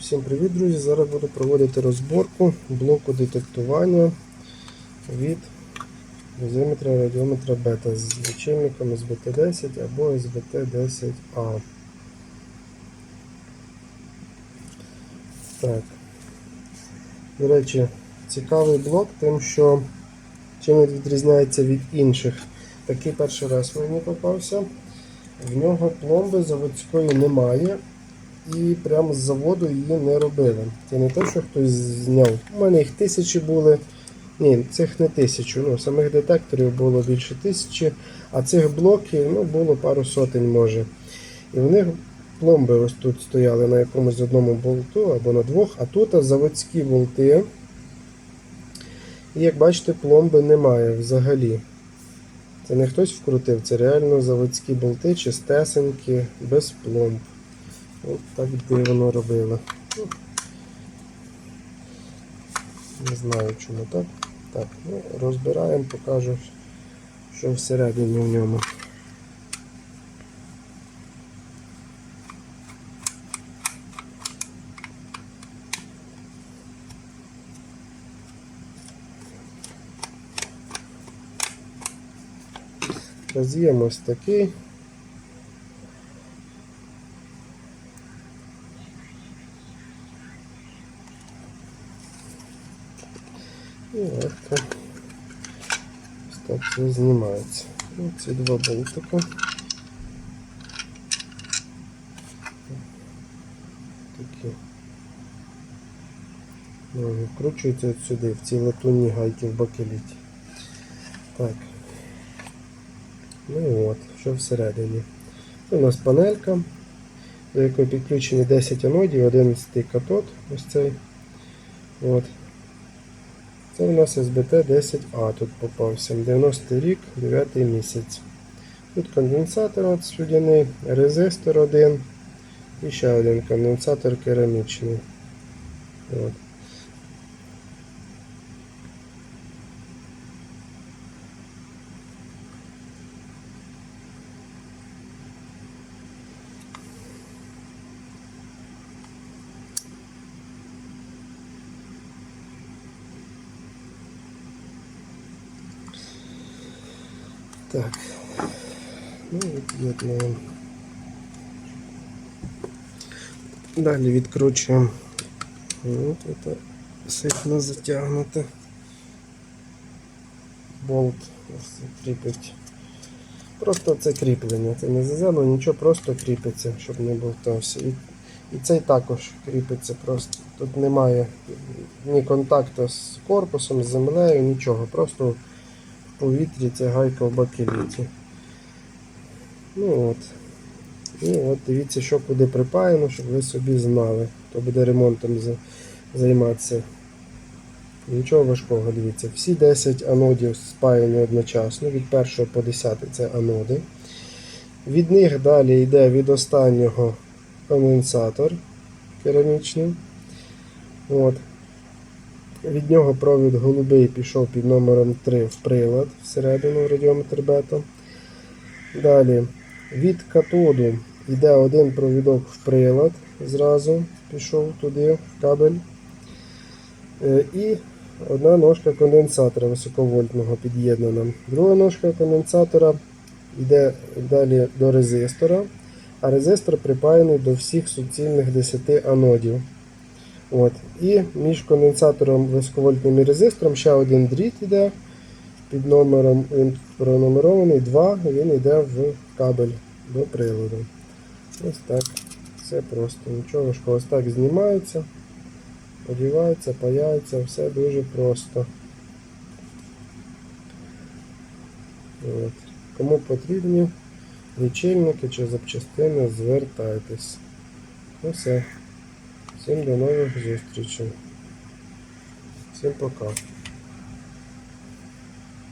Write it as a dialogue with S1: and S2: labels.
S1: Всім привіт, друзі! Зараз буду проводити розборку блоку детектування від дозиметра радіометра бета з лічильником СБТ-10 або СБТ-10А. Так. До речі, цікавий блок тим, що чим він відрізняється від інших. Такий перший раз мені попався. В нього пломби заводської немає. І прямо з заводу її не робили. Це не те, що хтось зняв. У мене їх тисячі були. Ні, цих не тисячу. Ну, самих детекторів було більше тисячі, а цих блоків ну, було пару сотень може. І в них пломби ось тут стояли на якомусь одному болту або на двох, а тут заводські болти. І як бачите, пломби немає взагалі. Це не хтось вкрутив, це реально заводські болти, чистесенькі, без пломб. От так дивно робили. Не знаю чому так. Так, ну, розбираємо, покажу, що всередині в ньому. Роз'єм ось такий. І легко ось так все знімається. Ну, ці два болтика. Такі. Ну, вкручуються от сюди, в ці латунні гайки в бакеліті. Так. Ну і от, що всередині. У нас панелька, до якої підключені 10 анодів, 11 катод, ось цей. От. Це у нас СБТ-10А тут попався. 90 рік, 9 місяць. Тут конденсатор от слюдяний, резистор один і ще один конденсатор керамічний. От. Так. Ну, від'єднуємо. Далі відкручуємо. От це сильно затягнуто. Болт ось кріпить. Просто це кріплення. Це не заземлено, нічого просто кріпиться, щоб не болтався. І, і цей також кріпиться просто. Тут немає ні контакту з корпусом, з землею, нічого. Просто повітрі ця гайка в бакеліті. Ну от. І от дивіться, що куди припаяно, щоб ви собі знали, хто буде ремонтом займатися. Нічого важкого, дивіться. Всі 10 анодів спаяні одночасно, від 1 по 10 це аноди. Від них далі йде від останнього конденсатор керамічний. От. Від нього провід голубий пішов під номером 3 в прилад всередину радіометр бета. Далі від катоду йде один провідок в прилад, зразу пішов туди в кабель. Е, І одна ножка конденсатора високовольтного під'єднана. Друга ножка конденсатора йде далі до резистора, а резистор припаяний до всіх суцільних 10 анодів. От. І між конденсатором високовольтним і резистором ще один дріт йде під номером, він пронумерований 2, він йде в кабель до приладу. Ось так. Все просто. Нічого важкого. Ось так знімається, одівається, паяється, все дуже просто. От. Кому потрібні лічильники чи запчастини, звертайтесь. Ну все. Всім до нових зустрічей. Всім пока.